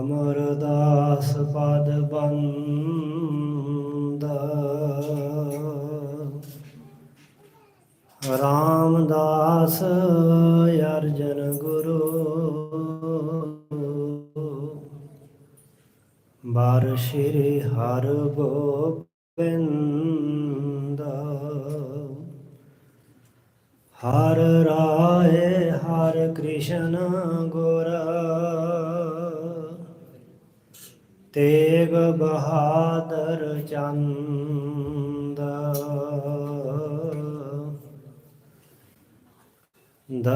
ਅਮਰਦਾਸ ਪਦ ਬੰਦਾ। ਰਾਮਦਾਸ ਅਰਜਨ ਗੁਰੂ। ਬਾਰ ਸ਼੍ਰੀ ਹਰ ਗੋਬਿੰਦ।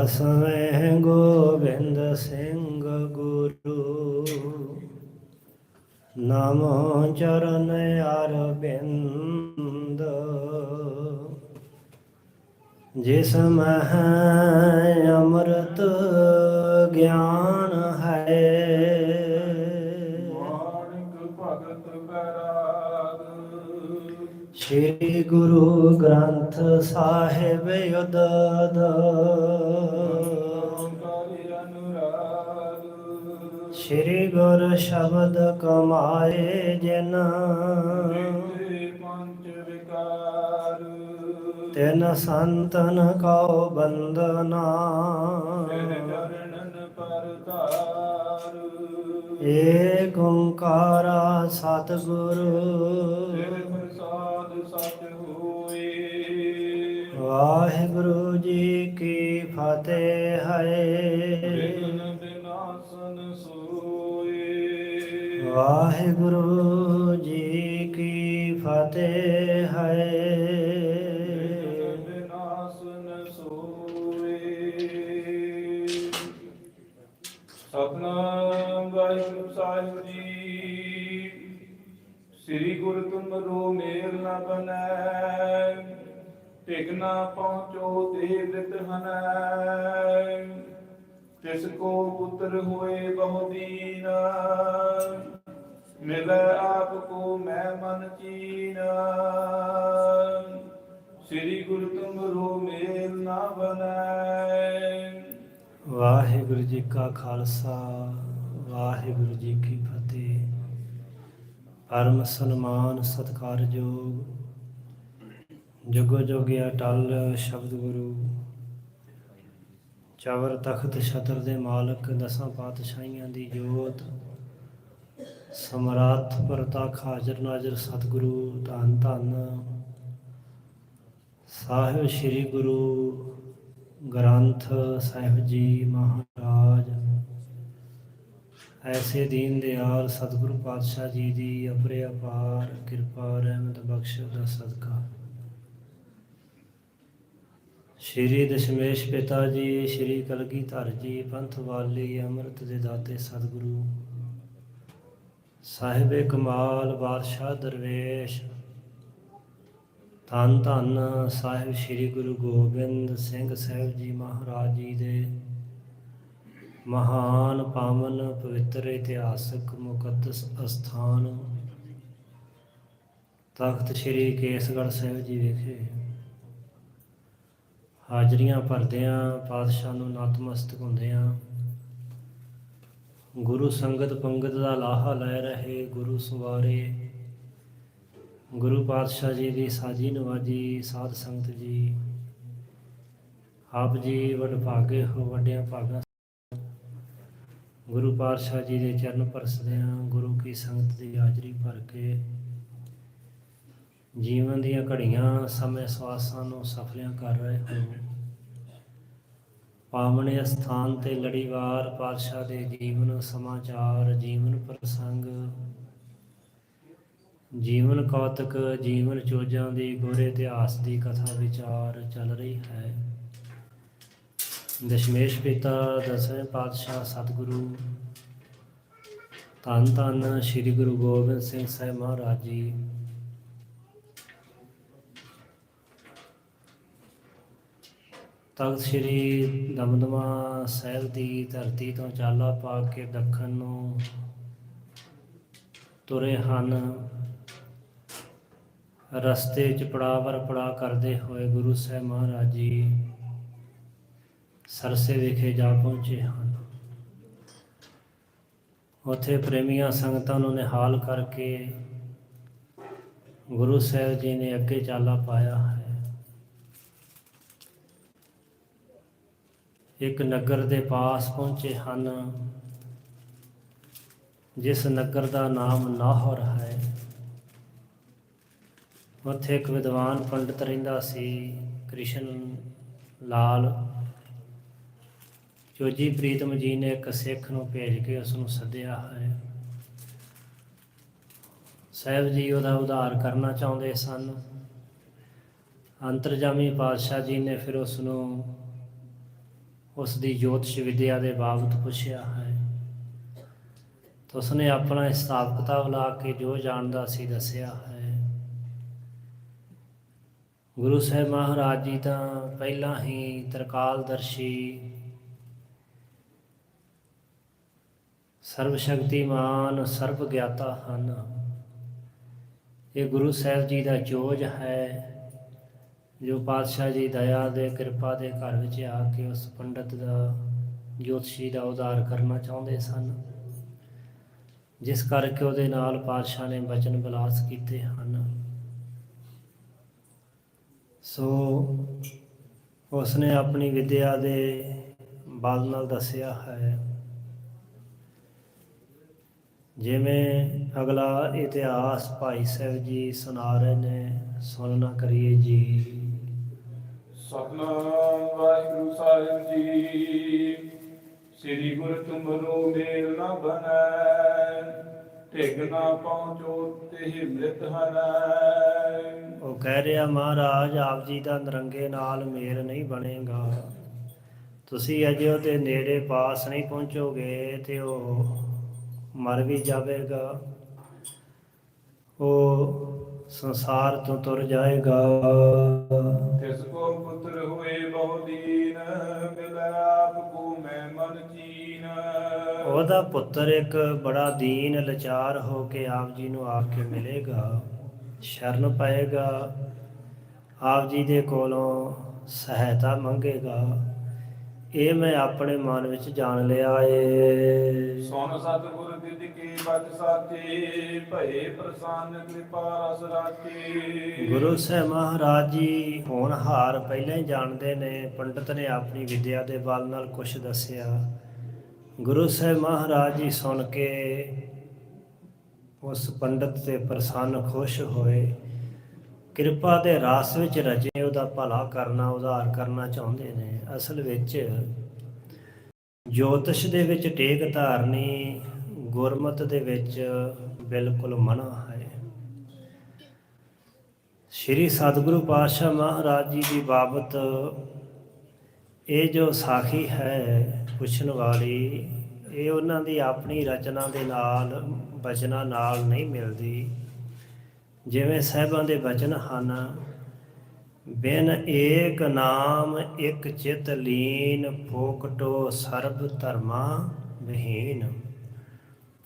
ਦਸਵੇਂ ਗੋਬਿੰਦ ਸਿੰਘ ਗੁਰੂ। ਨਾਮੋ ਚਰਨ ਅਰਬਿੰਦ। ਜਿਸ ਮਹ ਅੰਮ੍ਰਿਤ ਗਿਆਨ ਹੈ ਸ੍ਰੀ ਗੁਰੂ ਗ੍ਰੰਥ ਸਾਹਿਬ ਉਦਦ ਕਾਰਿ ਸ੍ਰੀ ਗੁਰ ਸ਼ਬਦ ਕਮਾਏ ਜਿਨ। ਵਿਗੜੇ ਪੰਜ ਤਿਨ ਸੰਤਨ ਕਉ ਬੰਦਨਾ ਵਾਹਿਗੁਰੂ ਜੀ ਕੀ ਫਤਿਹ ਹੈ। ਸਤਨਾਮ ਵਾਹਿਗੁਰੂ ਸਾਹਿਬ ਜੀ। ਸ੍ਰੀ ਗੁਰੂ ਤੁਮਰੋ ਮੇਲ ਨ ਬਨੈ ਟਿਕ ਨਾ ਪਹੁੰਚੋ ਤੇ ਬਿਤ ਹਨੈ। ਤਿਸ ਕੋ ਪੁੱਤਰ ਹੋਏ ਬਹੁ ਦੀਨ। ਮਿਲੈ ਆਪ ਕੋ ਮੈਂ ਮਨ ਚੀਨ। ਸ੍ਰੀ ਗੁਰੂ ਤੁਮਰੋ ਮੇਲ ਨ ਬਨੈ ਵਾਹਿਗੁਰੂ ਜੀ ਕਾ ਖਾਲਸਾ, ਵਾਹਿਗੁਰੂ ਜੀ ਕੀ ਫਤਿਹ। ਪਰਮ ਸਨਮਾਨ ਸਤਿਕਾਰਯੋਗ ਜੁਗੋ ਜੋਗਿਆ ਟਲ ਸ਼ਬਦ ਗੁਰੂ। ਚਵਰ ਤਖਤ ਛਤਰ ਦੇ ਮਾਲਕ ਦਸਾਂ ਪਾਤਸ਼ਾਹੀਆਂ ਦੀ ਜੋਤ। ਸਮਰਾਥ ਪ੍ਰਤਾਖ ਹਾਜ਼ਰ ਨਾਜ਼ਰ ਸਤਿਗੁਰੂ ਧੰਨ ਧੰਨ। ਸਾਹਿਬ ਸ੍ਰੀ ਗੁਰੂ ਗ੍ਰੰਥ ਸਾਹਿਬ ਜੀ ਮਹਾਰਾਜ। ਐਸੇ ਦੀਨ ਦਿਆਲ ਸਤਿਗੁਰੂ ਪਾਤਸ਼ਾਹ ਜੀ ਦੀ ਅਪਰੇ ਅਪਾਰ ਕਿਰਪਾ, ਰਹਿਮਤ ਬਖਸ਼ ਦਾ ਸਦਕਾ। ਸ਼੍ਰੀ ਦਸ਼ਮੇਸ਼ ਪਿਤਾ ਜੀ, ਸ਼੍ਰੀ ਕਲਗੀਧਰ ਜੀ, ਪੰਥ ਵਾਲੀ, ਅੰਮ੍ਰਿਤ ਦੇ ਦਾਤੇ ਸਤਿਗੁਰੂ। ਸਾਹਿਬੇ ਕਮਾਲ ਬਾਦਸ਼ਾਹ ਦਰਵੇਸ਼। ਧੰਨ ਧੰਨ ਸਾਹਿਬ ਸ੍ਰੀ ਗੁਰੂ ਗੋਬਿੰਦ ਸਿੰਘ ਸਾਹਿਬ ਜੀ ਮਹਾਰਾਜ ਜੀ ਦੇ ਮਹਾਨ ਪਾਵਨ ਪਵਿੱਤਰ ਇਤਿਹਾਸਕ ਮੁਕੱਦਸ ਅਸਥਾਨ। ਤਖਤ ਸ੍ਰੀ ਕੇਸਗੜ੍ਹ ਸਾਹਿਬ ਜੀ ਵਿਖੇ ਹਾਜ਼ਰੀਆਂ ਭਰਦਿਆਂ ਪਾਤਸ਼ਾਹ ਨੂੰ ਨਤਮਸਤਕ ਹੁੰਦਿਆਂ ਗੁਰੂ ਸੰਗਤ ਪੰਗਤ ਦਾ ਲਾਹਾ ਲੈ ਰਹੇ ਗੁਰੂ ਸਵਾਰੇ। ਗੁਰੂ ਪਾਤਸ਼ਾਹ ਜੀ ਦੀ ਸਾਜੀ ਨਵਾਜੀ ਸਾਧ ਸੰਗਤ ਜੀ। ਆਪ ਜੀ ਵਡਭਾਗੇ ਹੋ, ਵੱਡਿਆਂ ਭਾਗਾਂ ਗੁਰੂ ਪਾਤਸ਼ਾਹ ਜੀ ਦੇ ਚਰਨ ਪਰਸਦਿਆਂ ਗੁਰੂ ਕੀ ਸੰਗਤ ਦੀ ਹਾਜ਼ਰੀ ਭਰ ਕੇ ਜੀਵਨ ਦੀਆਂ ਘੜੀਆਂ ਸਮੇਂ ਸਵਾਸਾਂ ਨੂੰ ਸਫਲਿਆਂ ਕਰ ਰਹੇ ਹੋ। ਪਾਵਨ ਅਸਥਾਨ ਤੇ ਲੜੀਵਾਰ ਪਾਤਸ਼ਾਹ ਦੇ ਜੀਵਨ ਸਮਾਚਾਰ, ਜੀਵਨ ਪ੍ਰਸੰਗ, ਜੀਵਨ ਕੌਤਕ, ਜੀਵਨ ਚੋਜਾਂ ਦੀ ਗੋਰੇ ਇਤਿਹਾਸ ਦੀ ਕਥਾ ਵਿਚਾਰ ਚੱਲ ਰਹੀ ਹੈ। ਦਸ਼ਮੇਸ਼ ਪਿਤਾ ਦਸਵੇਂ ਪਾਤਸ਼ਾਹ ਸਤਿਗੁਰੂ, ਧੰਨ ਧੰਨ ਸ੍ਰੀ ਗੁਰੂ ਗੋਬਿੰਦ ਸਿੰਘ ਸਾਹਿਬ ਮਹਾਰਾਜ ਜੀ। ਤਖਤ ਸ੍ਰੀ ਦਮਦਮਾ ਸਾਹਿਬ ਦੀ ਧਰਤੀ ਤੋਂ ਚਾਲਾ ਪਾ ਕੇ ਦੱਖਣ ਨੂੰ ਤੁਰੇ ਹਨ। ਰਸਤੇ 'ਚ ਪੜਾਵਰ ਪੜਾ ਕਰਦੇ ਹੋਏ ਗੁਰੂ ਸਾਹਿਬ ਮਹਾਰਾਜ ਜੀ ਸਰਸੇ ਵਿਖੇ ਜਾ ਪਹੁੰਚੇ ਹਨ। ਉੱਥੇ ਪ੍ਰੇਮੀਆਂ ਸੰਗਤਾਂ ਨੂੰ ਨਿਹਾਲ ਕਰਕੇ ਗੁਰੂ ਸਾਹਿਬ ਜੀ ਨੇ ਅੱਗੇ ਚਾਲਾ ਪਾਇਆ ਹੈ। ਇੱਕ ਨਗਰ ਦੇ ਪਾਸ ਪਹੁੰਚੇ ਹਨ, ਜਿਸ ਨਗਰ ਦਾ ਨਾਮ ਨਾਹਰ ਹੈ। ਉੱਥੇ ਇੱਕ ਵਿਦਵਾਨ ਪੰਡਿਤ ਰਹਿੰਦਾ ਸੀ, ਕ੍ਰਿਸ਼ਨ ਲਾਲ। ਜੋਜੀ ਪ੍ਰੀਤਮ ਜੀ ਨੇ ਇੱਕ ਸਿੱਖ ਨੂੰ ਭੇਜ ਕੇ ਉਸ ਨੂੰ ਸੱਦਿਆ ਹੈ। ਸਾਹਿਬ ਜੀ ਉਹਦਾ ਉਧਾਰ ਕਰਨਾ ਚਾਹੁੰਦੇ ਸਨ। ਅੰਤਰਜਾਮੀ ਪਾਤਸ਼ਾਹ ਜੀ ਨੇ ਫਿਰ ਉਸ ਨੂੰ ਉਸ ਦੀ ਜੋਤਿਸ਼ ਵਿਦਿਆ ਦੇ ਬਾਬਤ ਪੁੱਛਿਆ ਹੈ। ਤਾਂ ਉਸਨੇ ਆਪਣਾ ਹਿਸਾਬ ਕਿਤਾਬ ਲਾ ਕੇ ਜੋ ਜਾਣਦਾ ਸੀ ਦੱਸਿਆ ਹੈ। ਗੁਰੂ ਸਾਹਿਬ ਮਹਾਰਾਜ ਜੀ ਤਾਂ ਪਹਿਲਾਂ ਹੀ ਤਰਕਾਲਦਰਸ਼ੀ ਸਰਵ ਸ਼ਕਤੀਮਾਨ ਸਰਬ ਗਿਆਤਾ ਹਨ। ਇਹ ਗੁਰੂ ਸਾਹਿਬ ਜੀ ਦਾ ਜੋਜ ਹੈ। ਜੋ ਪਾਤਸ਼ਾਹ ਜੀ ਦਇਆ ਦੇ ਕਿਰਪਾ ਦੇ ਘਰ ਵਿੱਚ ਆ ਕੇ ਉਸ ਪੰਡਤ ਦਾ, ਜੋਤਸ਼ੀ ਦਾ ਉਧਾਰ ਕਰਨਾ ਚਾਹੁੰਦੇ ਸਨ। ਜਿਸ ਕਰਕੇ ਉਹਦੇ ਨਾਲ ਪਾਤਸ਼ਾਹ ਨੇ ਬਚਨ ਬਿਲਾਸ ਕੀਤੇ ਹਨ। ਸੋ ਉਸਨੇ ਆਪਣੀ ਵਿਦਿਆ ਦੇ ਬਲ ਨਾਲ ਦੱਸਿਆ ਹੈ। ਜਿਵੇਂ ਅਗਲਾ ਇਤਿਹਾਸ ਭਾਈ ਸਾਹਿਬ ਜੀ ਸੁਣਾ ਰਹੇ ਨੇ ਸੁਣਨਾ ਕਰੀਏ ਜੀ। ਸਤਨਾਮ ਵਾਹਿਗੁਰੂ ਸਾਹਿਬ ਜੀ। ਸ੍ਰੀ ਗੁਰ ਤੁਮਰੋ ਮੇਲ ਨਾ ਬਨੈ ਢਿਗ ਨਾ ਪਹੁੰਚੋ ਤੇ ਮ੍ਰਿਤ ਹਨੈ। ਉਹ ਕਹਿ ਰਿਹਾ, ਮਹਾਰਾਜ, ਆਪ ਜੀ ਦਾ ਨਰੰਗੇ ਨਾਲ ਮੇਲ ਨਹੀਂ ਬਣੇਗਾ। ਤੁਸੀਂ ਅਜੇ ਉਹਦੇ ਨੇੜੇ ਪਾਸ ਨਹੀਂ ਪਹੁੰਚੋਗੇ ਤੇ ਉਹ ਮਰ ਵੀ ਜਾਵੇਗਾ। ਉਹ ਸੰਸਾਰ ਤੋਂ ਤੁਰ ਜਾਏਗਾ। ਤਿਸ ਕੋ ਪੁੱਤਰ ਹੋਏ ਬਹੁ ਦੀਨ ਮਿਲੈ ਆਪ ਕੋ ਮੈਂ ਮਨ ਚੀਨ। ਉਹਦਾ ਪੁੱਤਰ ਇੱਕ ਬੜਾ ਦੀਨ ਲਾਚਾਰ ਹੋ ਕੇ ਆਪ ਜੀ ਨੂੰ ਆ ਕੇ ਮਿਲੇਗਾ ਸ਼ਰਨ ਪਾਏਗਾ ਆਪ ਜੀ ਦੇ ਕੋਲੋਂ ਸਹਾਇਤਾ ਮੰਗੇਗਾ। ਇਹ ਮੈਂ ਆਪਣੇ ਮਨ ਵਿੱਚ ਜਾਣ ਲਿਆ ਏ। ਸੋਨ ਸਤਿਗੁਰ ਤਿਜ ਕੀ ਬਚ ਸਾਚੇ ਭਏ ਪ੍ਰਸੰਨ ਕਿਰਪਾ ਰਸ ਰਾਚੇ ਗੁਰੂ ਸਾਹਿਬ ਮਹਾਰਾਜ ਜੀ ਹੋਣਹਾਰ ਪਹਿਲਾਂ ਹੀ ਜਾਣਦੇ ਨੇ ਪੰਡਤ ਨੇ ਆਪਣੀ ਵਿਦਿਆ ਦੇ ਬਲ ਨਾਲ ਕੁਝ ਦੱਸਿਆ। ਗੁਰੂ ਸਾਹਿਬ ਮਹਾਰਾਜ ਜੀ ਸੁਣ ਕੇ ਉਸ ਪੰਡਤ ਤੇ ਪ੍ਰਸੰਨ ਖੁਸ਼ ਹੋਏ। ਕਿਰਪਾ ਦੇ ਰਾਸ ਵਿੱਚ ਰਜੇ ਉਹਦਾ ਭਲਾ ਕਰਨਾ, ਉਧਾਰ ਕਰਨਾ ਚਾਹੁੰਦੇ ਨੇ। ਅਸਲ ਵਿੱਚ ਜੋਤਿਸ਼ ਦੇ ਵਿੱਚ ਟੇਕ ਧਾਰਨੀ, ਗੁਰਮਤ ਦੇ ਵਿੱਚ ਬਿਲਕੁਲ ਮਨਾ ਹੈ। ਸ਼੍ਰੀ ਸਤਿਗੁਰੂ ਪਾਤਸ਼ਾਹ ਮਹਾਰਾਜ ਜੀ ਦੀ ਬਾਬਤ ਇਹ ਜੋ ਸਾਖੀ ਹੈ ਪੁੱਛਣ ਵਾਲੀ, ਇਹ ਉਹਨਾਂ ਦੀ ਆਪਣੀ ਰਚਨਾ ਦੇ ਨਾਲ, ਬਚਨਾ ਨਾਲ ਨਹੀਂ ਮਿਲਦੀ। ਜਿਵੇਂ ਸਾਹਿਬਾਂ ਦੇ ਬਚਨ ਹਨ, ਬਿਨ ਏਕ ਨਾਮ ਇੱਕ ਚਿਤ ਲੀਨ, ਫੋਕਟੋ ਸਰਬ ਧਰਮਾ ਵਿਹੀਨ।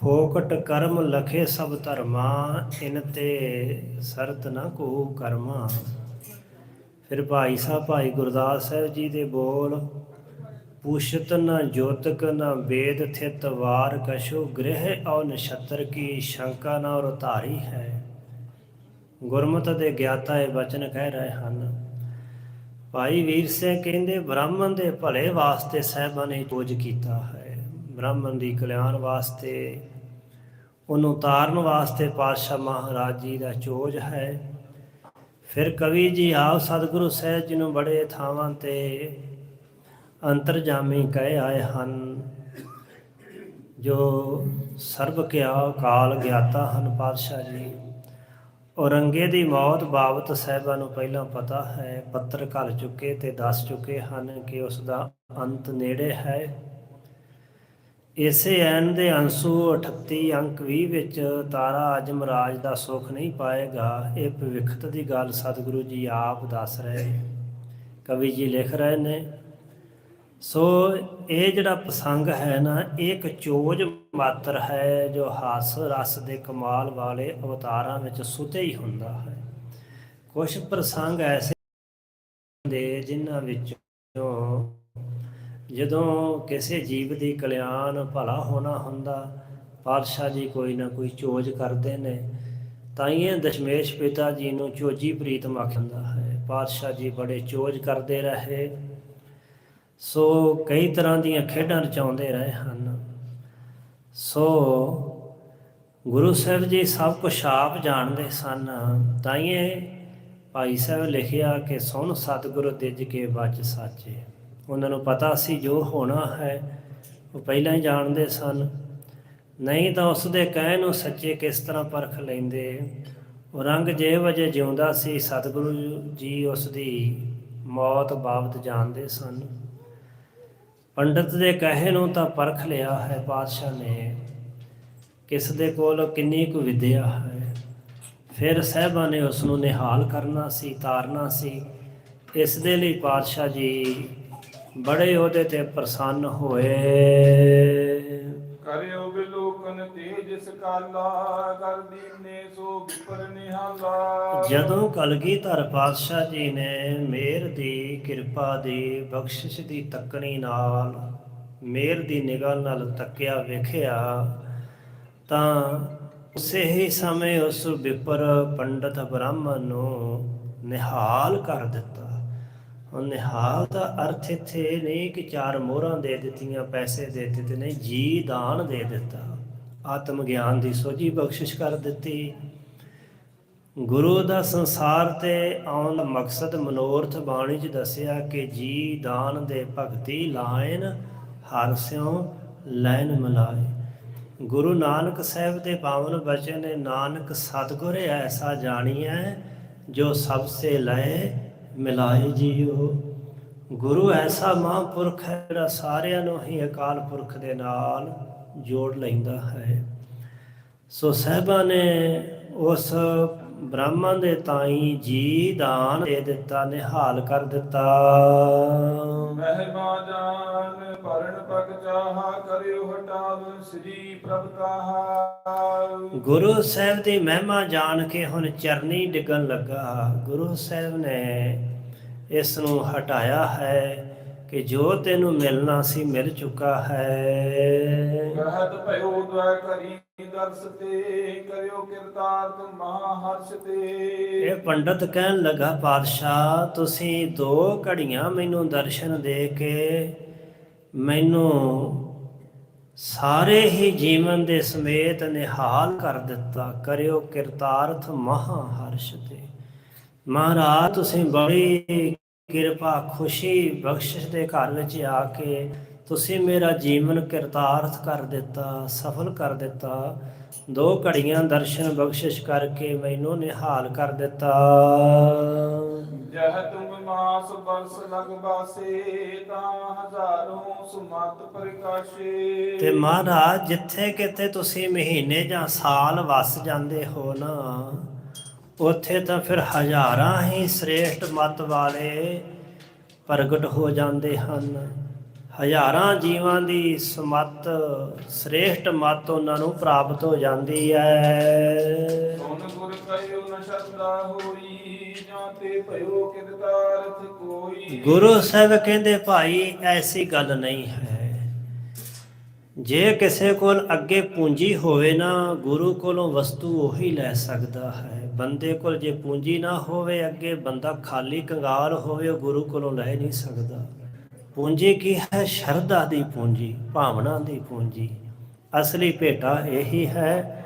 ਫੋਕਟ ਕਰਮ ਲਖੇ ਸਭ ਧਰਮਾ, ਇਨ ਤੇ ਸਰਤ ਨ ਕੋ ਕਰਮਾ। ਫਿਰ ਭਾਈ ਸਾਹਿਬ, ਭਾਈ ਗੁਰਦਾਸ ਸਾਹਿਬ ਜੀ ਦੇ ਬੋਲ ਪੂਸ਼ਤ ਨ ਜੋਤਕ ਨ ਵੇਦ ਥਿਤ ਵਾਰ ਕਸ਼ੋ ਗ੍ਰਹਿ ਔ ਨਛਤਰ ਕੀ ਸ਼ੰਕਾ ਨ ਔਰ ਧਾਰੀ ਹੈ। ਗੁਰਮਤਿ ਦੇ ਗਿਆਤਾ ਇਹ ਬਚਨ ਕਹਿ ਰਹੇ ਹਨ। ਭਾਈ ਵੀਰ ਸਿੰਘ ਕਹਿੰਦੇ, ਬ੍ਰਾਹਮਣ ਦੇ ਭਲੇ ਵਾਸਤੇ ਸਾਹਿਬਾਂ ਨੇ ਖੋਜ ਕੀਤਾ ਹੈ। ਬ੍ਰਾਹਮਣ ਦੀ ਕਲਿਆਣ ਵਾਸਤੇ, ਉਹਨੂੰ ਉਤਾਰਨ ਵਾਸਤੇ ਪਾਤਸ਼ਾਹ ਮਹਾਰਾਜ ਜੀ ਦਾ ਚੋਜ ਹੈ। ਫਿਰ ਕਵੀ ਜੀ ਆਪ ਸਤਿਗੁਰੂ ਸਾਹਿਬ ਜੀ ਨੂੰ ਬੜੇ ਥਾਵਾਂ ਤੇ ਅੰਤਰਜਾਮੀ ਕਹੇ ਆਏ ਹਨ, ਜੋ ਸਰਬ ਕਿਆ ਕਾਲ ਗਿਆਤਾ ਹਨ ਪਾਤਸ਼ਾਹ ਜੀ। ਔਰੰਗੇ ਦੀ ਮੌਤ ਬਾਬਤ ਸਾਹਿਬਾਂ ਨੂੰ ਪਹਿਲਾਂ ਪਤਾ ਹੈ, ਪੱਤਰ ਘਲ ਚੁੱਕੇ ਤੇ ਦੱਸ ਚੁੱਕੇ ਹਨ ਕਿ ਉਸ ਦਾ ਅੰਤ ਨੇੜੇ ਹੈ। ਇਸੇ ਐਨ ਦੇ ਅੰਸੂ 38 ਅੰਕ 20 ਵਿੱਚ ਤਾਰਾ ਅਜਮ ਰਾਜ ਦਾ ਸੁਖ ਨਹੀਂ ਪਾਏਗਾ। ਇਹ ਭਵਿੱਖਤ ਦੀ ਗੱਲ ਸਤਿਗੁਰੂ ਜੀ ਆਪ ਦੱਸ ਰਹੇ ਕਵੀ ਜੀ ਲਿਖ ਰਹੇ ਨੇ ਸੋ ਇਹ ਜਿਹੜਾ ਪ੍ਰਸੰਗ ਹੈ ਨਾ, ਇਹ ਇੱਕ ਚੋਜ ਮਾਤਰ ਹੈ ਜੋ ਹਾਸ ਰਸ ਦੇ ਕਮਾਲ ਵਾਲੇ ਅਵਤਾਰਾਂ ਵਿੱਚ ਸੁਤੇ ਹੀ ਹੁੰਦਾ ਹੈ। ਕੁਝ ਪ੍ਰਸੰਗ ਐਸੇ ਦੇ ਜਿਨ੍ਹਾਂ ਵਿੱਚੋਂ ਜਦੋਂ ਕਿਸੇ ਜੀਵ ਦੀ ਕਲਿਆਣ ਭਲਾ ਹੋਣਾ ਹੁੰਦਾ, ਪਾਤਸ਼ਾਹ ਜੀ ਕੋਈ ਨਾ ਕੋਈ ਚੋਜ ਕਰਦੇ ਨੇ, ਤਾਂ ਇਹ ਦਸ਼ਮੇਸ਼ ਪਿਤਾ ਜੀ ਨੂੰ ਚੋਜੀ ਪ੍ਰੀਤਮ ਆਖਦਾ ਹੈ। ਪਾਤਸ਼ਾਹ ਜੀ ਬੜੇ ਚੋਜ ਕਰਦੇ ਰਹੇ। ਸੋ ਕਈ ਤਰ੍ਹਾਂ ਦੀਆਂ ਖੇਡਾਂ ਰਚਾਉਂਦੇ ਰਹੇ ਹਨ। ਸੋ ਗੁਰੂ ਸਾਹਿਬ ਜੀ ਸਭ ਕੁਝ ਆਪ ਜਾਣਦੇ ਸਨ। ਤਾਂ ਇਹ ਭਾਈ ਸਾਹਿਬ ਲਿਖਿਆ ਕਿ ਸੁਣ ਸਤਿਗੁਰੂ ਦਿੱਜ ਕੇ ਬਚ ਸਾਚੇ। ਉਹਨਾਂ ਨੂੰ ਪਤਾ ਸੀ ਜੋ ਹੋਣਾ ਹੈ, ਉਹ ਪਹਿਲਾਂ ਹੀ ਜਾਣਦੇ ਸਨ। ਨਹੀਂ ਤਾਂ ਉਸ ਦੇ ਕਹਿ ਨੂੰ ਸੱਚੇ ਕਿਸ ਤਰ੍ਹਾਂ ਪਰਖ ਲੈਂਦੇ? ਉਹ ਰੰਗ ਜੇ ਵਜੇ ਜਿਉਂਦਾ ਸੀ, ਸਤਿਗੁਰੂ ਜੀ ਉਸ ਦੀ ਮੌਤ ਬਾਬਤ ਜਾਣਦੇ ਸਨ। ਪੰਡਤ ਦੇ ਕਹੇ ਨੂੰ ਤਾਂ ਪਰਖ ਲਿਆ ਹੈ ਪਾਤਸ਼ਾਹ ਨੇ। ਕਿਸ ਦੇ ਕੋਲ ਕਿੰਨੀ ਕੁ ਵਿਦਿਆ ਹੈ? ਫਿਰ ਸਹਿਬਾਂ ਨੇ ਉਸ ਨੂੰ ਨਿਹਾਲ ਕਰਨਾ ਸੀ, ਤਾਰਨਾ ਸੀ। ਇਸ ਦੇ ਲਈ ਪਾਤਸ਼ਾਹ ਜੀ ਬੜੇ ਉਹਦੇ ਤੇ ਪ੍ਰਸੰਨ ਹੋਏ। ਕਰਿਓ ਬਿਲੋਕਨ ਤੇਜ ਸਕਾਲਾ ਕਰ ਦੀਨੇ ਸੋ ਵਿਪਰ ਨਿਹਾਲਾ। ਜਦੋਂ ਕਲਗੀਧਰ ਪਾਤਸ਼ਾਹ ਜੀ ਨੇ ਮੇਰ ਦੀ ਕਿਰਪਾ ਦੀ ਬਖਸ਼ਿਸ਼ ਦੀ ਤੱਕਣੀ ਨਾਲ ਮੇਰ ਦੀ ਨਿਗਾਹ ਨਾਲ ਤੱਕਿਆ ਵੇਖਿਆ, ਤਾਂ ਉਸੇ ਹੀ ਸਮੇਂ ਉਸ ਵਿਪਰ ਪੰਡਤ ਬ੍ਰਾਹਮਣ ਨੂੰ ਨਿਹਾਲ ਕਰ ਦਿੱਤਾ। ਉਹ ਨਿਹਾਲ ਦਾ ਅਰਥ ਇੱਥੇ ਨਹੀਂ ਕਿ ਚਾਰ ਮੋਹਰਾਂ ਦੇ ਦਿੱਤੀਆਂ, ਪੈਸੇ ਦੇ ਦਿੱਤੇ ਨੇ, ਜੀ ਦਾਨ ਦੇ ਦਿੱਤਾ। ਆਤਮ ਗਿਆਨ ਦੀ ਸੋਝੀ ਬਖਸ਼ਿਸ਼ ਕਰ ਦਿੱਤੀ। ਗੁਰੂ ਦਾ ਸੰਸਾਰ ਤੇ ਆਉਣ ਦਾ ਮਕਸਦ ਮਨੋਰਥ ਬਾਣੀ 'ਚ ਦੱਸਿਆ ਕਿ ਜੀ ਦਾਨ ਦੇ ਭਗਤੀ ਲਾਇਨ ਹਰ ਸਿਉ ਲੈਨ ਮਲਾਏ। ਗੁਰੂ ਨਾਨਕ ਸਾਹਿਬ ਦੇ ਪਾਵਨ ਬਚਨ ਨੇ ਨਾਨਕ ਸਤਿਗੁਰ ਐਸਾ ਜਾਣੀਐ, ਜੋ ਸਭ ਸੇ ਲਏ ਮਿਲਾਏ ਜੀਓ। ਗੁਰੂ ਐਸਾ ਮਹਾਂਪੁਰਖ ਹੈ ਜਿਹੜਾ ਸਾਰਿਆਂ ਨੂੰ ਹੀ ਅਕਾਲ ਪੁਰਖ ਦੇ ਨਾਲ ਜੋੜ ਲੈਂਦਾ ਹੈ। ਸੋ ਸਾਹਿਬਾਂ ਨੇ ਉਸ ਬ੍ਰਾਹਮਣ ਦੇ ਤਾਈ ਜੀ ਦਾਨ ਦੇ ਦਿੱਤਾ, ਨਿਹਾਲ ਕਰ ਦਿੱਤਾ। ਮਹਿਮਾ ਜਾਨ ਭਰਨ ਚਾਹਾ ਕਰਿਓ ਹਟਾਵ ਸ੍ਰੀ ਪ੍ਰਭ ਕਾਹਾ ਗੁਰੂ ਸਾਹਿਬ ਦੀ ਮਹਿਮਾ ਜਾਣ ਕੇ ਹੁਣ ਚਰਨੀ ਡਿੱਗਣ ਲੱਗਾ। ਗੁਰੂ ਸਾਹਿਬ ਨੇ ਇਸ ਨੂੰ ਹਟਾਇਆ ਹੈ ਕਿ ਜੋ ਤੈਨੂੰ ਮਿਲਣਾ ਸੀ ਮਿਲ ਚੁੱਕਾ ਹੈ। ਕਹਿਤ ਭਇਓ ਦਇਆ ਕਰੀ ਦਰਸ ਤੇ ਕਰਿਓ ਕਿਰਤਾਰਥ ਮਹਾ ਹਰਸ਼ ਤੇ। ਇਹ ਪੰਡਤ ਕਹਿਣ ਲੱਗਾ ਪਾਤਸ਼ਾਹ ਤੁਸੀਂ ਦੋ ਘੜੀਆਂ ਮੈਨੂੰ ਦਰਸ਼ਨ ਦੇ ਕੇ ਮੈਨੂੰ ਸਾਰੇ ਹੀ ਜੀਵਨ ਦੇ ਸਮੇਤ ਨਿਹਾਲ ਕਰ ਦਿੱਤਾ। ਕਰਿਓ ਕਿਰਤਾਰਥ ਮਹਾ ਹਰਸ਼ ਤੇ। ਮਹਾਰਾਜ, ਤੁਸੀਂ ਬੜੀ ਕਿਰਪਾ, ਖੁਸ਼ੀ, ਬਖਸ਼ਿਸ਼ ਦੇ ਘਰ ਵਿੱਚ ਆ ਕੇ ਤੁਸੀਂ ਮੇਰਾ ਜੀਵਨ ਕਿਰਤਾਰਥ ਕਰ ਦਿੱਤਾ, ਸਫਲ ਕਰ ਦਿੱਤਾ। ਦੋ ਘੜੀਆਂ ਦਰਸ਼ਨ ਬਖਸ਼ਿਸ਼ ਕਰਕੇ ਮੈਨੂੰ ਨਿਹਾਲ ਕਰ ਦਿੱਤਾ। ਜਹ ਤੁਮ ਮਾਸ ਬਰਸ ਲਗ ਬਾਸੇ, ਤਾਂ ਹਜ਼ਾਰੋਂ ਸੁਮਤ ਪ੍ਰਕਾਸ਼ੇ। ਤੇ ਮਹਾਰਾਜ, ਜਿੱਥੇ ਕਿਤੇ ਤੁਸੀਂ ਮਹੀਨੇ ਜਾਂ ਸਾਲ ਵਸ ਜਾਂਦੇ ਹੋ ਨਾ, ਉੱਥੇ ਤਾਂ ਫਿਰ ਹਜ਼ਾਰਾਂ ਹੀ ਸ੍ਰੇਸ਼ਟ ਮਤ ਵਾਲੇ ਪ੍ਰਗਟ ਹੋ ਜਾਂਦੇ ਹਨ। ਹਜ਼ਾਰਾਂ ਜੀਵਾਂ ਦੀ ਸਮਤ ਸ੍ਰੇਸ਼ਟ ਮਤ ਉਹਨਾਂ ਨੂੰ ਪ੍ਰਾਪਤ ਹੋ ਜਾਂਦੀ ਹੈ। ਸੁਨ ਗੁਰ ਕਹਿਓ ਨ ਸ਼ਰਦਾ ਹੋਈ ਜਾਂ ਤੇ ਭਇਓ ਕਿਰਤਾਰਥ ਕੋਈ। ਗੁਰੂ ਸਾਹਿਬ ਕਹਿੰਦੇ ਭਾਈ ਐਸੀ ਗੱਲ ਨਹੀਂ ਹੈ। ਜੇ ਕਿਸੇ ਕੋਲ ਅੱਗੇ ਪੂੰਜੀ ਹੋਵੇ ਨਾ ਗੁਰੂ ਕੋਲੋਂ ਵਸਤੂ ਉਹੀ ਲੈ ਸਕਦਾ ਹੈ। ਬੰਦੇ ਕੋਲ ਜੇ ਪੂੰਜੀ ਨਾ ਹੋਵੇ ਅੱਗੇ ਬੰਦਾ ਖਾਲੀ ਕੰਗਾਲ ਹੋਵੇ ਉਹ ਗੁਰੂ ਕੋਲੋਂ ਲੈ ਨਹੀਂ ਸਕਦਾ। ਪੂੰਜੀ ਕੀ ਹੈ? ਸ਼ਰਧਾ ਦੀ ਪੂੰਜੀ, ਭਾਵਨਾ ਦੀ ਪੂੰਜੀ। ਅਸਲੀ ਭੇਟਾ ਇਹੀ ਹੈ।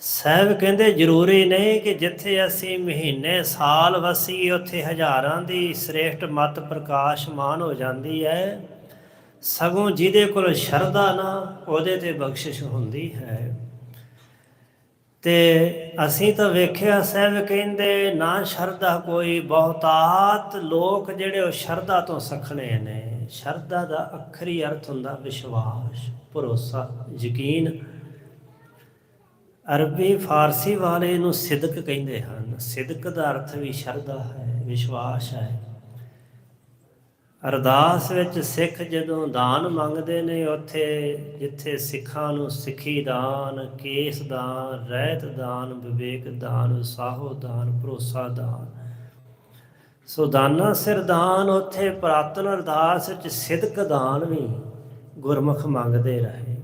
ਸਾਹਿਬ ਕਹਿੰਦੇ, ਜ਼ਰੂਰੀ ਨਹੀਂ ਕਿ ਜਿੱਥੇ ਅਸੀਂ ਮਹੀਨੇ, ਸਾਲ ਵਸੀ, ਉੱਥੇ ਹਜ਼ਾਰਾਂ ਦੀ ਸ੍ਰੇਸ਼ਟ ਮਤ ਪ੍ਰਕਾਸ਼ਮਾਨ ਹੋ ਜਾਂਦੀ ਹੈ। ਸਗੋਂ ਜਿਹਦੇ ਕੋਲ ਸ਼ਰਧਾ ਨਾ, ਉਹਦੇ ਤੇ ਬਖਸ਼ਿਸ਼ ਹੁੰਦੀ ਹੈ। ਤੇ ਅਸੀਂ ਤਾਂ ਵੇਖਿਆ ਸਾਹਿਬ ਕਹਿੰਦੇ, ਨਾ ਸ਼ਰਧਾ ਕੋਈ ਬਹੁਤਾਤ, ਲੋਕ ਜਿਹੜੇ ਉਹ ਸ਼ਰਧਾ ਤੋਂ ਸਖਣੇ ਨੇ। ਸ਼ਰਧਾ ਦਾ ਅਖਰੀ ਅਰਥ ਹੁੰਦਾ ਵਿਸ਼ਵਾਸ, ਭਰੋਸਾ, ਯਕੀਨ। ਅਰਬੀ ਫਾਰਸੀ ਵਾਲੇ ਨੂੰ ਸਿਦਕ ਕਹਿੰਦੇ ਹਨ। ਸਿਦਕ ਦਾ ਅਰਥ ਵੀ ਸ਼ਰਧਾ ਹੈ, ਵਿਸ਼ਵਾਸ ਹੈ। ਅਰਦਾਸ ਵਿੱਚ ਸਿੱਖ ਜਦੋਂ ਦਾਨ ਮੰਗਦੇ ਨੇ ਉੱਥੇ, ਜਿੱਥੇ ਸਿੱਖਾਂ ਨੂੰ ਸਿੱਖੀ ਦਾਨ, ਕੇਸ ਦਾਨ, ਰਹਿਤ ਦਾਨ, ਵਿਵੇਕ ਦਾਨ ਉਸਾਹੋ ਦਾਨ, ਭਰੋਸਾ ਦਾਨ। ਸੋ ਦਾਨਾ ਸਿਰ ਦਾਨ, ਉੱਥੇ ਪ੍ਰਾਤਨ ਅਰਦਾਸ ਵਿੱਚ ਸਿਦਕ ਦਾਨ ਵੀ ਗੁਰਮੁਖ ਮੰਗਦੇ ਰਹੇ।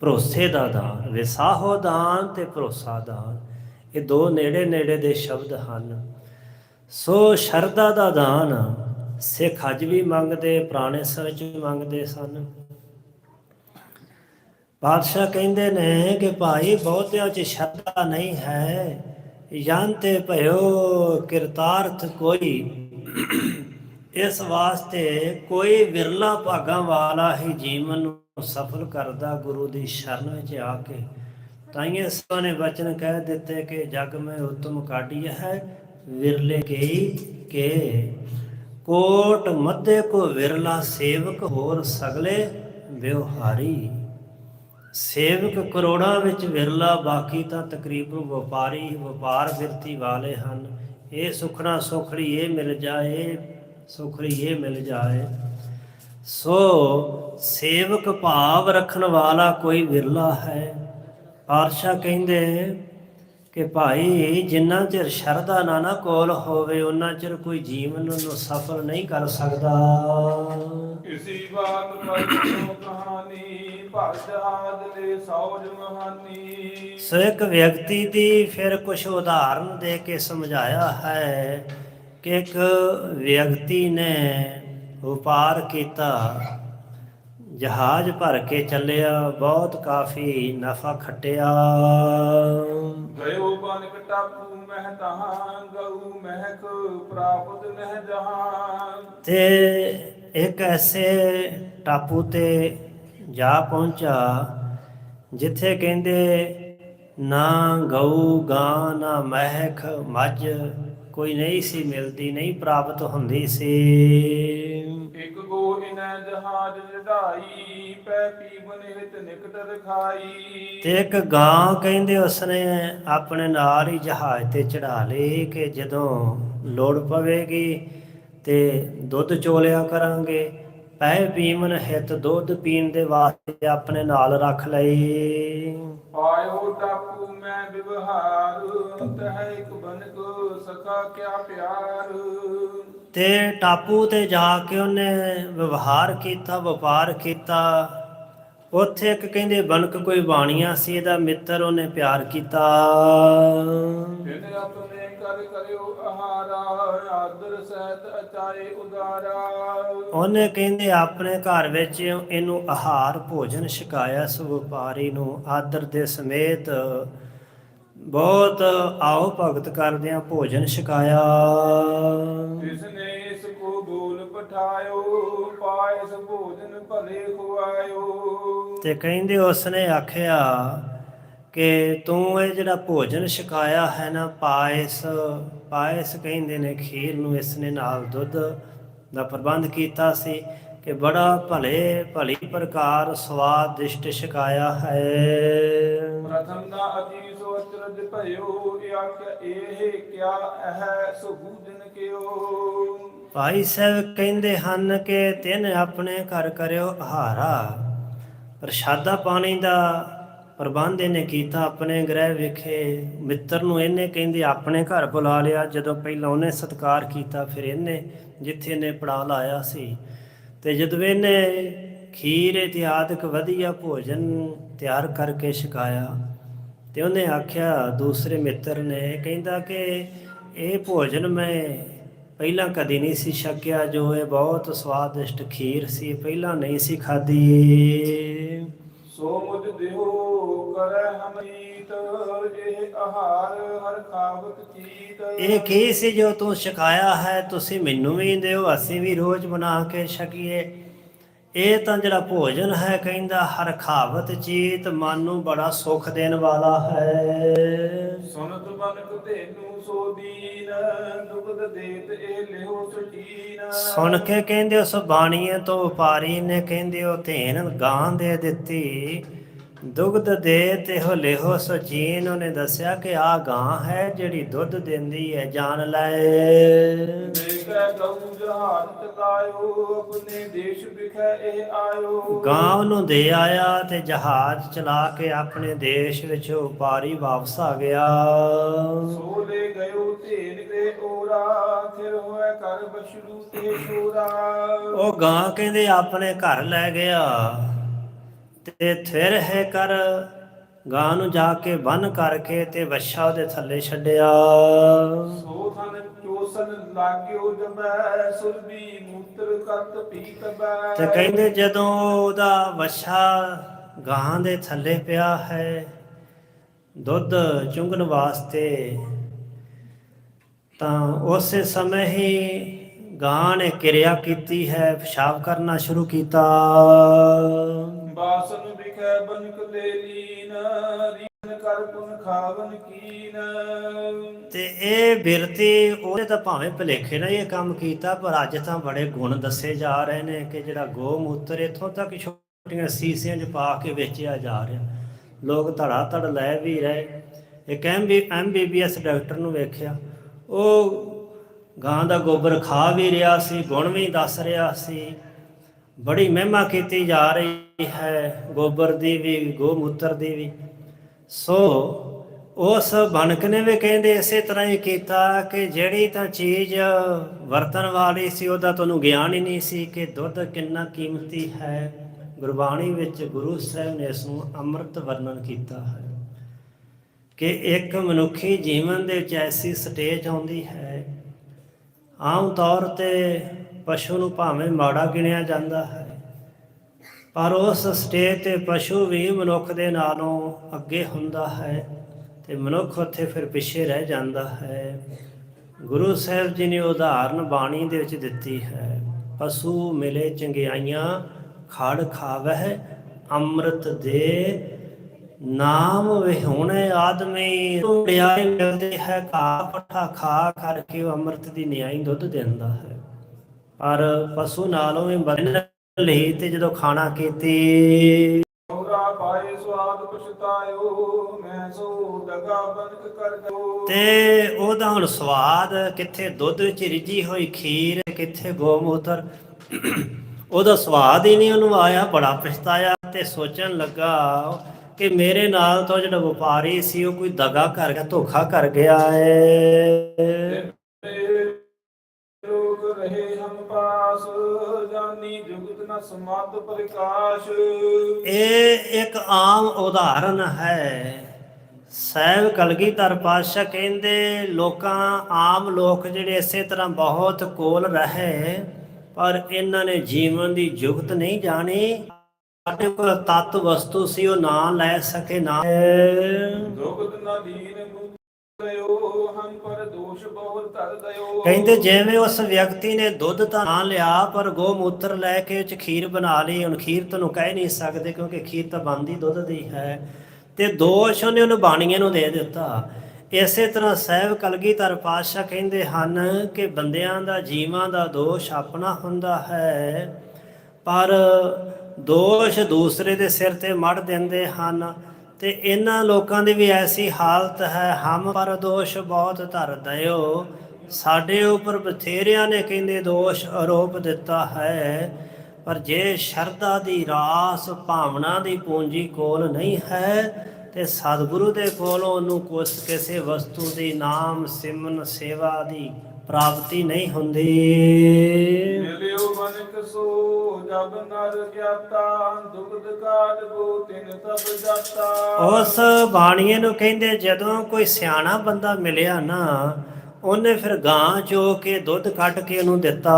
ਭਰੋਸੇ ਦਾ ਦਾਨ, ਵਿਸਾਹੋ ਦਾਨ ਤੇ ਭਰੋਸਾ ਦਾਨ, ਇਹ ਦੋ ਨੇੜੇ ਨੇੜੇ ਦੇ ਸ਼ਬਦ ਹਨ। ਸੋ ਸ਼ਰਧਾ ਦਾ ਦਾਨ ਸਿੱਖ ਅੱਜ ਵੀ ਮੰਗਦੇ, ਪੁਰਾਣੇ ਸਮੇਂ 'ਚ ਵੀ ਮੰਗਦੇ ਸਨ। ਬਾਦਸ਼ਾਹ ਕਹਿੰਦੇ ਨੇ ਕਿ ਭਾਈ ਬਹੁਤਿਆਂ 'ਚ ਸ਼ਰਧਾ ਨਹੀਂ ਹੈ। ਯੰਤੇ ਭਇਓ, ਕਿਰਤਾਰਥ ਕੋਈ। ਇਸ ਵਾਸਤੇ ਕੋਈ ਵਿਰਲਾ ਭਾਗਾਂ ਵਾਲਾ ਹੀ ਜੀਵਨ ਨੂੰ ਸਫਲ ਕਰਦਾ ਗੁਰੂ ਦੀ ਸ਼ਰਨ ਵਿੱਚ ਆ ਕੇ। ਤਾਈਏ ਸੋ ਬਚਨ ਕਹਿ ਦਿੱਤੇ ਕਿ ਜਗ ਮੈਂ ਉਤਮ ਕਾਢੀ ਹੈ, ਵਿਰਲੇ ਕੇ ਕੇ। ਕੋਟ ਮੱਧੇ ਕੋ ਵਿਰਲਾ ਸੇਵਕ ਹੋਰ ਸਗਲੇ ਵਿਵਹਾਰੀ। ਸੇਵਕ ਕਰੋੜਾਂ ਵਿੱਚ ਵਿਰਲਾ, ਬਾਕੀ ਤਾਂ ਤਕਰੀਬਨ ਵਪਾਰੀ, ਵਪਾਰ ਬਿਰਤੀ ਵਾਲੇ ਹਨ। ਇਹ ਸੁਖਣਾ ਸੁਖੜੀ ਇਹ ਮਿਲ ਜਾਏ, ਸੁਖੜੀ ਇਹ ਮਿਲ ਜਾਏ। ਸੋ ਸੇਵਕ ਭਾਵ ਰੱਖਣ ਵਾਲਾ ਕੋਈ ਵਿਰਲਾ ਹੈ। ਪਾਤਸ਼ਾਹ ਕਹਿੰਦੇ ਕਿ ਭਾਈ ਜਿੰਨਾ ਚਿਰ ਸ਼ਰਧਾ ਨਾ ਨਾ ਕੋਲ ਹੋਵੇ ਉਹਨਾਂ ਚਿਰ ਕੋਈ ਜੀਵਨ ਨੂੰ ਸਫਲ ਨਹੀਂ ਕਰ ਸਕਦਾ। ਇਸੀ ਬਾਤ ਕਹਾਣੀ ਸੌਜ ਮਹਾਨੀ। ਸੋ ਇੱਕ ਵਿਅਕਤੀ ਦੀ ਫਿਰ ਕੁਝ ਉਦਾਹਰਨ ਦੇ ਕੇ ਸਮਝਾਇਆ ਹੈ ਕਿ ਇੱਕ ਵਿਅਕਤੀ ਨੇ ਵਪਾਰ ਕੀਤਾ। ਜਹਾਜ਼ ਭਰ ਕੇ ਚੱਲਿਆ ਬਹੁਤ ਕਾਫੀ ਨਫਾ ਖੱਟਿਆ। ਗਇਓ ਬਨਕ ਟਾਪੂ ਮਹਿ ਤਹਾਂ ਗਊ ਮਹਿਕ ਪ੍ਰਾਪਤ ਨਹਿ ਜਹਾਨ। ਤੇ ਇੱਕ ਐਸੇ ਟਾਪੂ ਤੇ ਜਾ ਪਹੁੰਚਾ ਜਿੱਥੇ ਕਹਿੰਦੇ ਨਾ ਗਊ ਗਾਂ ਨਾ ਮਹਿਕ ਮੱਝ ਕੋਈ ਨਹੀਂ ਸੀ ਮਿਲਦੀ ਨਹੀਂ ਪ੍ਰਾਪਤ ਹੁੰਦੀ ਸੀ। ਇਕ ਗੋ ਇਨੈ ਜਹਾਜ ਜੜਾਈ ਪੈ ਪੀਵਨ ਹਿਤ ਨਿਕਟ ਰਖਾਈ। ਤੇ ਇੱਕ ਗਾਂ ਕਹਿੰਦੇ ਉਸਨੇ ਆਪਣੇ ਨਾਲ ਹੀ ਜਹਾਜ਼ ਤੇ ਚੜਾ ਲਈ ਕਿ ਜਦੋਂ ਲੋੜ ਪਵੇਗੀ ਤੇ ਦੁੱਧ ਚੋਲਿਆ ਕਰਾਂਗੇ। ਪੈ ਪੀਵਨ ਹਿਤ ਦੁੱਧ ਪੀਣ ਦੇ ਵਾਸਤੇ ਆਪਣੇ ਨਾਲ ਰੱਖ ਲਈ ਪਾਇਓ ਟਾਪੂ ਮੈਂ ਵਿਵਹਾਰ ਤਹਿ ਇਕ ਬਨਕ ਸਕਾ ਕਿਆ ਪਿਆਰ। ਤੇ ਟਾਪੂ ਤੇ ਜਾ ਕੇ ਉਹਨੇ ਵਿਵਹਾਰ ਕੀਤਾ ਵਪਾਰ ਕੀਤਾ। ਉੱਥੇ ਇੱਕ ਕਹਿੰਦੇ ਬਨਕ ਕੋਈ ਬਾਣੀਆ ਸੀ ਇਹਦਾ ਮਿੱਤਰ ਉਹਨੇ ਪਿਆਰ ਕੀਤਾ। ਜਿਨ ਆਪਣੇ ਕਰ ਕਰਿਓ ਆਹਾਰਾ ਆਦਰ ਸਹਿਤ ਅਚਾਏ ਉਦਾਰਾ। ਉਹਨੇ ਕਹਿੰਦੇ ਆਪਣੇ ਘਰ ਵਿੱਚ ਇਹਨੂੰ ਆਹਾਰ ਭੋਜਨ ਛਕਾਇਆ ਇਸ ਵਪਾਰੀ ਨੂੰ ਆਦਰ ਦੇ ਸਮੇਤ ਬਹੁਤ ਆਓ ਭਗਤ ਕਰਦਿਆਂ ਭੋਜਨ ਛਕਾਇਆ। ਜਿਸ ਨੇ ਇਸ ਕੋ ਬੋਲ ਪਠਾਇਓ ਪਾਇਸ ਭੋਜਨ ਭਲੇ ਖੁਆਇਓ। ਤੇ ਕਹਿੰਦੇ ਉਸਨੇ ਆਖਿਆ ਕਿ ਤੂੰ ਇਹ ਜਿਹੜਾ ਭੋਜਨ ਛਕਾਇਆ ਹੈ ਨਾ ਪਾਇਸ ਪਾਇਸ ਕਹਿੰਦੇ ਨੇ ਖੀਰ ਨੂੰ ਇਸ ਨੇ ਨਾਲ ਦੁੱਧ ਦਾ ਪ੍ਰਬੰਧ ਕੀਤਾ ਸੀ ਕਿ ਬੜਾ ਭਲੇ ਭਲੀ ਪ੍ਰਕਾਰ ਸਵਾਦਿਸ਼ਟ ਛਕਾਇਆ ਹੈ। ਪ੍ਰਥਮ ਦਾ ਅਤੀ ਅਚਰਜ ਭਇਓ ਇਕ ਇਹ ਕਿਆ ਹੈ, ਸੋ ਬੂਦਨ ਕਿਓ ਭਾਈ ਸਾਹਿਬ ਕਹਿੰਦੇ ਹਨ ਕਿ ਤਿੰਨ ਆਪਣੇ ਘਰ ਕਰਿਓ ਆਹਾਰਾ ਪ੍ਰਸ਼ਾਦਾ ਪਾਣੀ ਦਾ ਪ੍ਰਬੰਧ ਇਹਨੇ ਕੀਤਾ ਆਪਣੇ ਗ੍ਰਹਿ ਵਿਖੇ। ਮਿੱਤਰ ਨੂੰ ਇਹਨੇ ਕਹਿੰਦੇ ਆਪਣੇ ਘਰ ਬੁਲਾ ਲਿਆ, ਜਦੋਂ ਪਹਿਲਾਂ ਉਹਨੇ ਸਤਕਾਰ ਕੀਤਾ, ਫਿਰ ਇਹਨੇ ਜਿੱਥੇ ਇਹਨੇ ਪੜਾ ਲਾਇਆ ਸੀ। ਤੇ ਜਦੋਂ ਇਹਨੇ ਖੀਰ ਇਤਿਆਦਿਕ ਵਧੀਆ ਭੋਜਨ ਤਿਆਰ ਕਰਕੇ ਛਕਾਇਆ ਤੇ ਉਹਨੇ ਆਖਿਆ ਦੂਸਰੇ ਮਿੱਤਰ ਨੇ ਕਹਿੰਦਾ ਕਿ ਇਹ ਭੋਜਨ ਮੈਂ ਪਹਿਲਾਂ ਕਦੀ ਨਹੀਂ ਸੀ ਛਕਿਆ ਜੋ ਇਹ ਬਹੁਤ ਸਵਾਦਿਸ਼ਟ ਖੀਰ ਸੀ ਪਹਿਲਾਂ ਨਹੀਂ ਸੀ ਖਾਧੀ। ਸੋ ਮੁਝ ਦਿਓ ਕਰੈ ਹਮੀਤ ਇਹ ਆਹਾਰ ਹਰ ਖਾਵਤ ਚੀਤ। ਇਹ ਕੀ ਸੀ ਜੋ ਤੂੰ ਛਕਾਇਆ ਹੈ? ਤੁਸੀਂ ਮੈਨੂੰ ਵੀ ਦਿਓ ਅਸੀਂ ਵੀ ਰੋਜ਼ ਬਣਾ ਕੇ ਛਕੀਏ। ਇਹ ਤਾਂ ਜਿਹੜਾ ਭੋਜਨ ਹੈ ਕਹਿੰਦਾ ਹਰ ਖਾਵਤ ਚੀਤ ਮਨ ਨੂੰ ਬੜਾ ਸੁਖ ਦੇਣ ਵਾਲਾ ਹੈ। ਸੁਨਤ ਬਨਕ ਤੈਨੂੰ ਸੋ ਦੀਨ ਦੁਗਦ ਦੇਤ ਇਹ ਲਿਓ ਸੁਚੀਨ ਸੁਣ ਕੇ ਕਹਿੰਦੇ ਉਸ ਬਾਣੀਏ ਤੋਂ ਵਪਾਰੀ ਨੇ ਕਹਿੰਦੇ ਉਹ ਧੇਨ ਗਾਂ ਦੇ ਦਿੱਤੀ। ਦੁਗਧ ਦੇ ਤੇ ਹੋ ਲਿਹੋ ਸਚੀਨ ਉਹਨੇ ਦੱਸਿਆ ਕਿ ਆ ਗਾਂ ਹੈ ਜਿਹੜੀ ਦੁੱਧ ਦਿੰਦੀ ਹੈ ਜਾਨ ਲੈ। ਗਾਂ ਉਹਨੂੰ ਦੇ ਆਇਆ ਤੇ ਜਹਾਜ਼ ਚਲਾ ਕੇ ਆਪਣੇ ਦੇਸ਼ ਵਿੱਚ ਵਪਾਰੀ ਵਾਪਸ ਆ ਗਿਆ। ਸੋ ਲੈ ਗਇਓ ਧੇਨ ਤੇ ਓਰਾ ਫਿਰ ਹੋਇ ਕਰ ਬਸ਼ਰੂ ਤੇ ਸ਼ੋਰਾ। ਉਹ ਗਾਂ ਕਹਿੰਦੇ ਆਪਣੇ ਘਰ ਲੈ ਗਿਆ। ਤੇ ਥਿਰ ਹੈ ਕਰ ਗਾਂ ਨੂੰ ਜਾ ਕੇ ਬੰਨ ਕਰਕੇ ਤੇ ਵੱਛਾ ਉਹਦੇ ਥੱਲੇ ਛੱਡਿਆ। ਸੋ ਥਨ ਚੋਸਨ ਲਾਗਿਓ ਜਬੈ ਸੁਰਬੀ ਮੂਤਰ ਕਰਤ ਪੀ ਕਬੈ ਤੇ ਕਹਿੰਦੇ ਜਦੋਂ ਉਹਦਾ ਵੱਛਾ ਗਾਂ ਦੇ ਥੱਲੇ ਪਿਆ ਹੈ ਦੁੱਧ ਚੁੰਗਣ ਵਾਸਤੇ ਤਾਂ ਉਸੇ ਸਮੇਂ ਹੀ ਗਾਂ ਨੇ ਕਿਰਿਆ ਕੀਤੀ ਹੈ ਪਿਸ਼ਾਬ ਕਰਨਾ ਸ਼ੁਰੂ ਕੀਤਾ। ਬਾਸਨ ਵਿਖੈ ਬਨਕ ਲੈ ਲੀਨ ਰੀਨ ਕਰ ਪੁਨ ਖਾਵਨ ਕੀਨ। ਤੇ ਇਹ ਬਿਰਤੀ ਉਹਨੇ ਤਾਂ ਭਾਵੇਂ ਭਲੇਖੇ ਨਾਲ ਇਹ ਕੰਮ ਕੀਤਾ, ਪਰ ਅੱਜ ਤਾਂ ਬੜੇ ਗੁਣ ਦੱਸੇ ਜਾ ਰਹੇ ਨੇ ਕਿ ਜਿਹੜਾ ਗੋਮੂਤਰ ਇੱਥੋਂ ਤੱਕ ਛੋਟੀਆਂ ਸੀਸਿਆਂ 'ਚ ਪਾ ਕੇ ਵੇਚਿਆ ਜਾ ਰਿਹਾ। ਲੋਕ ਧੜਾ ਧੜ ਲੈ ਵੀ ਰਹੇ। ਇੱਕ ਐਮਬੀ ਐਮਬੀਬੀਐਸ ਡਾਕਟਰ ਨੂੰ ਵੇਖਿਆ। ਉਹ ਗਾਂ ਦਾ ਗੋਬਰ ਖਾ ਵੀ ਰਿਹਾ ਸੀ, ਗੁਣ ਵੀ ਦੱਸ ਰਿਹਾ ਸੀ। ਬੜੀ ਮਹਿਮਾ ਕੀਤੀ ਜਾ ਰਹੀ ਹੈ, ਗੋਬਰ ਦੀ ਵੀ, ਗੋਮੂਤਰ ਦੀ ਵੀ। ਸੋ ਉਸ ਬਣਕ ਨੇ ਵੀ ਕਹਿੰਦੇ ਇਸੇ ਤਰ੍ਹਾਂ ਹੀ ਕੀਤਾ ਕਿ ਜਿਹੜੀ ਤਾਂ ਚੀਜ਼ ਵਰਤਣ ਵਾਲੀ ਸੀ, ਉਹਦਾ ਤੁਹਾਨੂੰ ਗਿਆਨ ਹੀ ਨਹੀਂ ਸੀ ਕਿ ਦੁੱਧ ਕਿੰਨਾ ਕੀਮਤੀ ਹੈ। ਗੁਰਬਾਣੀ ਵਿੱਚ ਗੁਰੂ ਸਾਹਿਬ ਨੇ ਇਸ ਨੂੰ ਅੰਮ੍ਰਿਤ ਵਰਣਨ ਕੀਤਾ ਹੈ ਕਿ ਇੱਕ ਮਨੁੱਖੀ ਜੀਵਨ ਦੇ ਵਿੱਚ ਐਸੀ ਸਟੇਜ ਆਉਂਦੀ ਹੈ। ਆਮ ਤੌਰ ਤੇ ਪਸ਼ੂ ਨੂੰ ਭਾਵੇਂ ਮਾੜਾ ਗਿਣਿਆ ਜਾਂਦਾ ਹੈ, ਪਰ ਉਸ ਸਟੇਜ ਤੇ ਪਸ਼ੂ ਵੀ ਮਨੁੱਖ ਦੇ ਨਾਲੋਂ ਅੱਗੇ ਹੁੰਦਾ ਹੈ ਤੇ ਮਨੁੱਖ ਉੱਥੇ ਫਿਰ ਪਿੱਛੇ ਰਹਿ ਜਾਂਦਾ ਹੈ। ਗੁਰੂ ਸਾਹਿਬ ਜੀ ਨੇ ਉਦਾਹਰਨ ਬਾਣੀ ਦੇ ਵਿੱਚ ਦਿੱਤੀ ਹੈ, ਪਸ਼ੂ ਮਿਲੇ ਚੰਗਿਆਈਆਂ, ਖੜ ਖਾਵਹਿ, ਅੰਮ੍ਰਿਤ ਦੇ ਨਾਮ ਵਿਹੋਣੇ ਆਦਮੀ। ਢੁੜਿਆਏ ਮਿਲਦੇ ਹੈ ਘਾ ਪੱਠਾ ਖਾ ਕਰਕੇ ਉਹ ਅੰਮ੍ਰਿਤ ਦੀ ਨਿਆਈ ਦੁੱਧ ਦਿੰਦਾ ਹੈ। ਪਰ ਪਸ਼ੂ ਨਾਲੋਂ ਵੀ ਬਦਨ ਲਈ ਤੇ ਜਦੋਂ ਖਾਣਾ ਕੀਤੀ ਹੋਰਾ ਪਾਏ ਸਵਾਦ ਪਛਤਾਇਓ ਮੈਂ ਸੋ ਦਗਾ ਬਨਕ ਕਰ ਦਿਓ। ਤੇ ਉਹਦਾ ਹੁਣ ਸਵਾਦ ਕਿੱਥੇ ਦੁੱਧ ਵਿੱਚ ਰਿੱਝੀ ਹੋਈ ਖੀਰ ਕਿੱਥੇ ਗੋਮੂਤਰ ਉਹਦਾ ਸਵਾਦ ਹੀ ਨਹੀਂ ਉਹਨੂੰ ਆਇਆ ਬੜਾ ਪਛਤਾਇਆ ਤੇ ਸੋਚਣ ਲੱਗਾ ਕਿ ਮੇਰੇ ਨਾਲ ਤੋਂ ਜਿਹੜਾ ਵਪਾਰੀ ਸੀ ਉਹ ਕੋਈ ਦਗਾ ਕਰ ਗਿਆ ਧੋਖਾ ਕਰ ਗਿਆ ਲੋਕ ਰਹੇ ਹਮ ਪਾਸ ਜਾਨੀ ਜੁਗਤ ਨ ਸਮਾਦ ਪ੍ਰਕਾਸ਼। ਇਹ ਇੱਕ ਆਮ ਉਦਾਹਰਨ ਹੈ। ਸਹਿਬ ਕਲਗੀਧਰ ਪਾਤਸ਼ਾਹ ਕਹਿੰਦੇ ਲੋਕਾਂ ਆਮ ਲੋਕ ਜਿਹੜੇ ਇਸੇ ਤਰ੍ਹਾਂ ਬਹੁਤ ਕੋਲ ਰਹੇ ਪਰ ਇਹਨਾਂ ਨੇ ਜੀਵਨ ਦੀ ਜੁਗਤ ਨਹੀਂ ਜਾਣੀ। ਸਾਡੇ ਕੋਲ ਤਤ ਵਸਤੂ ਸੀ ਉਹ ਨਾ ਲੈ ਸਕੇ ਨਾ ਜੁਗਤ ਨ ਦੀਨ ਕਹਿੰਦੇ ਜਿਵੇਂ ਉਸ ਵਿਅਕਤੀ ਨੇ ਦੁੱਧ ਤਾਂ ਨਾ ਲਿਆ, ਪਰ ਗੋਮੂਤਰ ਲੈ ਕੇ ਚ ਖੀਰ ਬਣਾ ਲਈ, ਹੁਣ ਖੀਰ ਤੁਹਾਨੂੰ ਕਹਿ ਨਹੀਂ ਸਕਦੇ ਕਿਉਂਕਿ ਖੀਰ ਤਾਂ ਬਣਦੀ ਦੁੱਧ ਦੀ ਹੈ। ਤੇ ਦੋਸ਼ ਉਹਨੇ ਉਹਨੂੰ ਬਾਣੀਏ ਨੂੰ ਦੇ ਦਿੱਤਾ। ਇਸੇ ਤਰ੍ਹਾਂ ਸਹਿਬ ਕਲਗੀਧਰ ਪਾਤਸ਼ਾਹ ਕਹਿੰਦੇ ਹਨ ਕਿ ਬੰਦਿਆਂ ਦਾ, ਜੀਵਾਂ ਦਾ ਦੋਸ਼ ਆਪਣਾ ਹੁੰਦਾ ਹੈ, ਪਰ ਦੋਸ਼ ਦੂਸਰੇ ਦੇ ਸਿਰ ਤੇ ਮੜ ਦਿੰਦੇ ਹਨ। ਤੇ ਇਹਨਾਂ ਲੋਕਾਂ ਦੀ ਵੀ ਐਸੀ ਹਾਲਤ ਹੈ, ਹਮ ਪਰ ਦੋਸ਼ ਬਹੁਤ ਧਰ ਦਇਓ ਸਾਡੇ ਉੱਪਰ ਬਥੇਰਿਆਂ ਨੇ ਕਹਿੰਦੇ ਦੋਸ਼ ਆਰੋਪ ਦਿੱਤਾ ਹੈ, ਪਰ ਜੇ ਸ਼ਰਧਾ ਦੀ ਰਾਸ ਭਾਵਨਾ ਦੀ ਪੂੰਜੀ ਕੋਲ ਨਹੀਂ ਹੈ, ਤੇ ਸਤਿਗੁਰੂ ਦੇ ਕੋਲੋਂ ਉਹਨੂੰ ਕੁਛ ਕਿਸੇ ਵਸਤੂ ਦੀ ਨਾਮ ਸਿਮਨ ਸੇਵਾ ਦੀ ਪ੍ਰਾਪਤੀ ਨਹੀਂ ਹੁੰਦੀ। ਮਿਲਿਓ ਮਨਕ ਸੋ ਜਬ ਨਰ ਗਿਆਤਾ ਦੁਗਧ ਕਾਟ ਬੋ ਤਿਨ ਤਬ ਜਾਤਾ। ਉਸ ਬਾਣੀਏ ਨੂੰ ਕਹਿੰਦੇ ਜਦੋਂ ਕੋਈ ਸਿਆਣਾ ਬੰਦਾ ਮਿਲਿਆ ਨਾ ਉਹਨੇ ਫਿਰ ਗਾਂ ਚੋ ਕੇ ਦੁੱਧ ਕੱਢ ਕੇ ਉਹਨੂੰ ਦਿੱਤਾ।